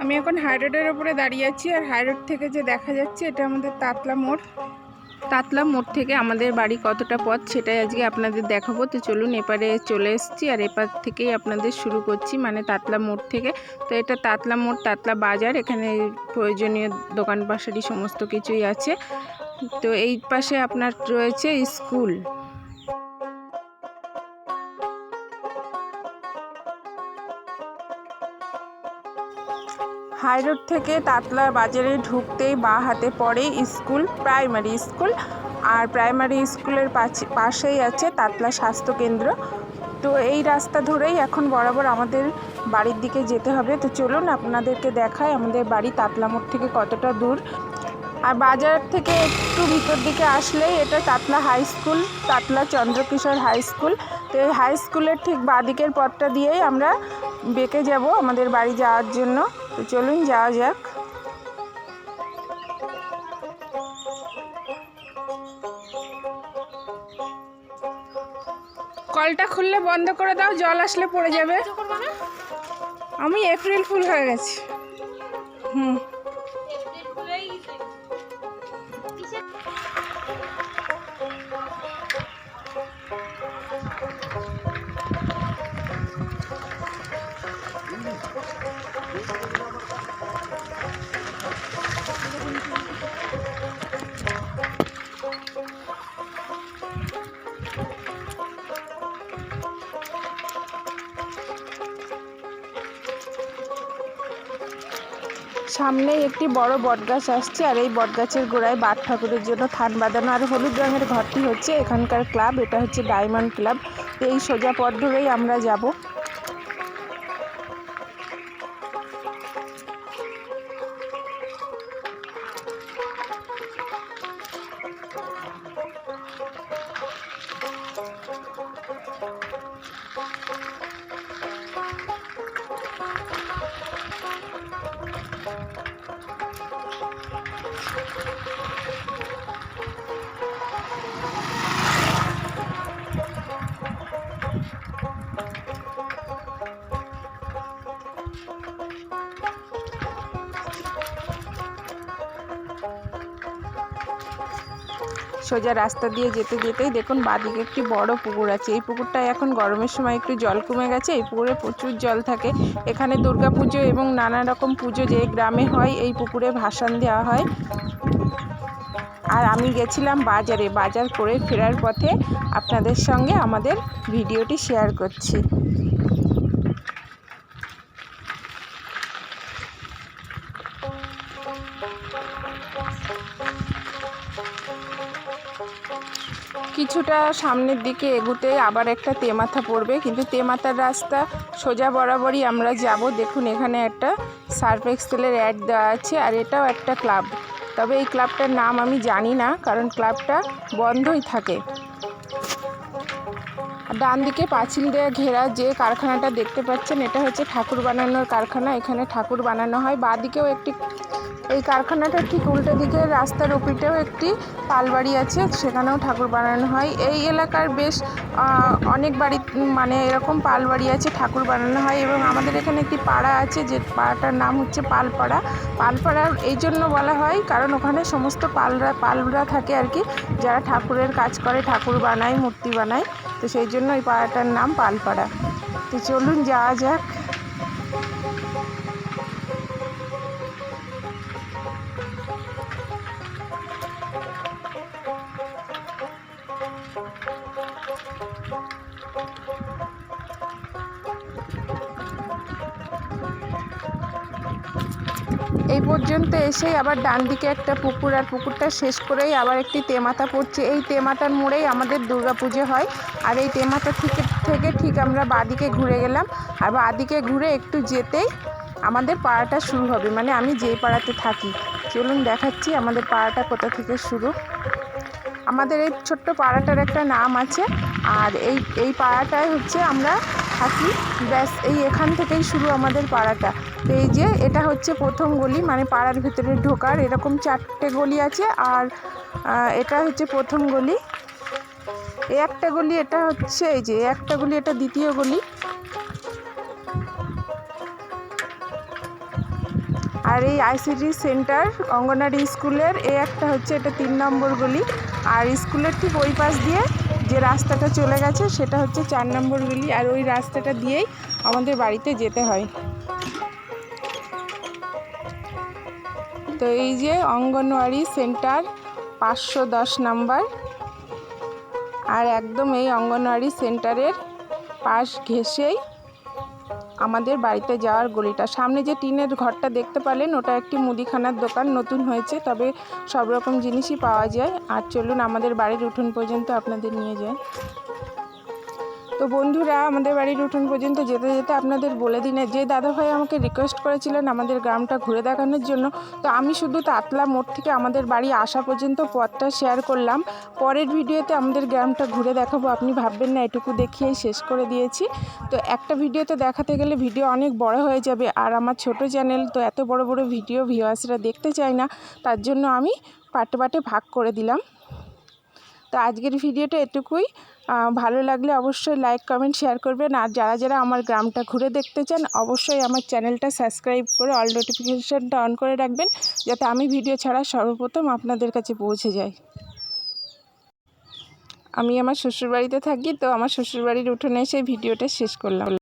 আমি এখন হাই রোডের ওপরে দাঁড়িয়ে আছি আর হাই রোড থেকে যে দেখা যাচ্ছে এটা আমাদের তাতলা মোড়। তাতলা মোড় থেকে আমাদের বাড়ি কতটা পথ সেটাই আজকে আপনাদের দেখাবো। তো চলুন এপারে চলে এসেছি আর এপার থেকেই আপনাদের শুরু করছি মানে তাতলা মোড় থেকে। তো এটা তাতলা মোড়, তাতলা বাজার, এখানে প্রয়োজনীয় দোকান পাশারি সমস্ত কিছুই আছে। তো এই পাশে আপনার রয়েছে স্কুল। হাই রোড থেকে তাতলা বাজারে ঢুকতেই বা হাতে পড়ে স্কুল, প্রাইমারি স্কুল আর প্রাইমারি স্কুলের পাশেই আছে তাতলা স্বাস্থ্য কেন্দ্র। তো এই রাস্তা ধরেই এখন বরাবর আমাদের বাড়ির দিকে যেতে হবে। তো চলুন আপনাদেরকে দেখায় আমাদের বাড়ি তাতলা মোড় থেকে কতটা দূর। আর বাজার থেকে একটু ভিতর দিকে আসলেই এটা Tatla high school, Tatla Chandrakishore high school. তো এই হাই স্কুলের ঠিক বাঁদিকের পথটা দিয়েই আমরা বেঁকে যাব আমাদের বাড়ি যাওয়ার জন্য। তো চলুন যাওয়া যাক। কলটা খুললে বন্ধ করে দাও জল আসলে পড়ে যাবে। আমি এপ্রিল ফুল হয়ে গেছি। হুম। সামনেই একটি বড় বটগাছ আসছে আর এই বটগাছের গোড়ায় বাট ঠাকুরের জন্য থান বাঁধানো আর হলুদ রঙের ঘরটি হচ্ছে এখানকার ক্লাব, এটা হচ্ছে ডায়মন্ড ক্লাব। এই সোজা পথ ধরেই আমরা যাব। সোজা রাস্তা দিয়ে যেতে যেতেই দেখুন বাদিকে একটি বড় পুকুর আছে। এই পুকুরটায় এখন গরমের সময় একটু জল কমে গেছে। এই পুকুরে প্রচুর জল থাকে। এখানে দুর্গা পুজো এবং নানা রকম পুজো যে গ্রামে হয়, এই পুকুরে ভাসান দেওয়া হয়। আর আমি গেছিলাম বাজারে। বাজার করে ফেরার পথে আপনাদের সঙ্গে আমাদের ভিডিওটি শেয়ার করছি। কিছুটা সামনের দিকে এগুতে আবার একটা তেমাথা পড়বে, কিন্তু তেমাথার রাস্তা সোজা বরাবরই আমরা যাব। দেখুন, এখানে একটা সার্ফ এক্সেলের অ্যাড দেওয়া আছে, আর এটাও একটা ক্লাব। তবে এই ক্লাবটার নাম আমি জানি না, কারণ ক্লাবটা বন্ধই থাকে। ডান দিকে পাঁচিল দিয়ে ঘেরা যে কারখানাটা দেখতে পাচ্ছেন, এটা হচ্ছে ঠাকুর বানানোর কারখানা। এখানে ঠাকুর বানানো হয়। বাঁ দিকেও একটি এই কারখানাটার ঠিক উল্টো দিকে, রাস্তার ওপিটেও একটি পালবাড়ি আছে, সেখানেও ঠাকুর বানানো হয়। এই এলাকার বেশ অনেক বাড়ি মানে এরকম পালবাড়ি আছে, ঠাকুর বানানো হয় এবং আমাদের এখানে একটি পাড়া আছে, যে পাড়াটার নাম হচ্ছে পালপাড়া। পালপাড়া এই জন্য বলা হয়, কারণ ওখানে সমস্ত পালরা পালরা থাকে আর কি, যারা ঠাকুরের কাজ করে, ঠাকুর বানায়, মূর্তি বানায়। তো সেই জন্য এই পাড়াটার নাম পালপাড়া। তো চলুন যাওয়া যাক। এই পর্যন্ত এসেই আবার ডান দিকে একটা পুকুর আর পুকুরটা শেষ করেই আবার একটি তেমাথা পড়ছে। এই তেমাথার মোড়েই আমাদের দুর্গাপুজো হয়। আর এই তেমাথা থেকে থেকে ঠিক আমরা বাদিকে ঘুরে গেলাম। আর বাদিকে ঘুরে একটু যেতেই আমাদের পাড়াটা শুরু হবে। মানে আমি যেই পাড়াতে থাকি। চলুন দেখাচ্ছি আমাদের পাড়াটা কোথা থেকে শুরু। আমাদের এই ছোট্ট পাড়াটার একটা নাম আছে। আর এই এই পাড়াটায় হচ্ছে আমরা থাকি। ব্যাস, এই এখান থেকেই শুরু আমাদের পাড়াটা। তো এই যে, এটা হচ্ছে প্রথম গলি মানে পাড়ার ভিতরে ঢোকার এরকম চারটে গলি আছে আর এটা হচ্ছে প্রথম গলি। এই একটা গলি, এটা হচ্ছে এই যে একটা গলি, এটা দ্বিতীয় গলি। আর এই আইসিডি সেন্টার অঙ্গনারী স্কুলের, এই একটা হচ্ছে, এটা তিন নম্বর গলি। আর স্কুলের ঠিক ওই পাশ দিয়ে যে রাস্তাটা চলে গেছে সেটা হচ্ছে চার নম্বর গলি আর ওই রাস্তাটা দিয়েই আমাদের বাড়িতে যেতে হয়। তো এই যে অঙ্গনওয়াড়ি সেন্টার পাঁচশো দশ নাম্বার আর একদম এই অঙ্গনওয়াড়ি সেন্টারের পাশ ঘেঁষেই আমাদের বাড়িতে যাওয়ার গলিটা। সামনে যে টিনের ঘরটা দেখতে পালেন ওটা একটি মুদিখানার দোকান, নতুন হয়েছে, তবে সব রকম জিনিসই পাওয়া যায়। আর চলুন, আমাদের বাড়ির উঠোন পর্যন্ত আপনাদের নিয়ে যায় তো বন্ধুরা, আমাদের বাড়ির উঠোন পর্যন্ত যেতে যেতে আপনাদের বলে দিন যে দাদাভাই আমাকে রিকোয়েস্ট করেছিলেন আমাদের গ্রামটা ঘুরে দেখানোর জন্য, তো আমি শুধু তাতলা মোড় থেকে আমাদের বাড়ি আসা পর্যন্ত পথটা শেয়ার করলাম। পরের ভিডিওতে আমাদের গ্রামটা ঘুরে দেখাবো, আপনি ভাববেন না, এটুকু দেখিয়েই শেষ করে দিয়েছি। তো একটা ভিডিওতে দেখাতে গেলে ভিডিও অনেক বড় হয়ে যাবে, আর আমার ছোট চ্যানেল তো এত বড় বড় ভিডিও ভিউয়ার্সরা দেখতে চায় না, তার জন্য আমি পাটে পাটে ভাগ করে দিলাম। তো আজকের ভিডিওটা এটুকুই। ভালো লাগলে অবশ্যই লাইক কমেন্ট শেয়ার করবেন। আর যারা যারা আমার গ্রামটা ঘুরে দেখতে চান, অবশ্যই আমার চ্যানেলটা সাবস্ক্রাইব করে অল নোটিফিকেশানটা অন করে রাখবেন, যাতে আমি ভিডিও ছাড়া সর্বপ্রথম আপনাদের কাছে পৌঁছে যায় আমি আমার শ্বশুরবাড়িতে থাকি, তো আমার শ্বশুরবাড়ির উঠোনে এসে ভিডিওটা শেষ করলাম।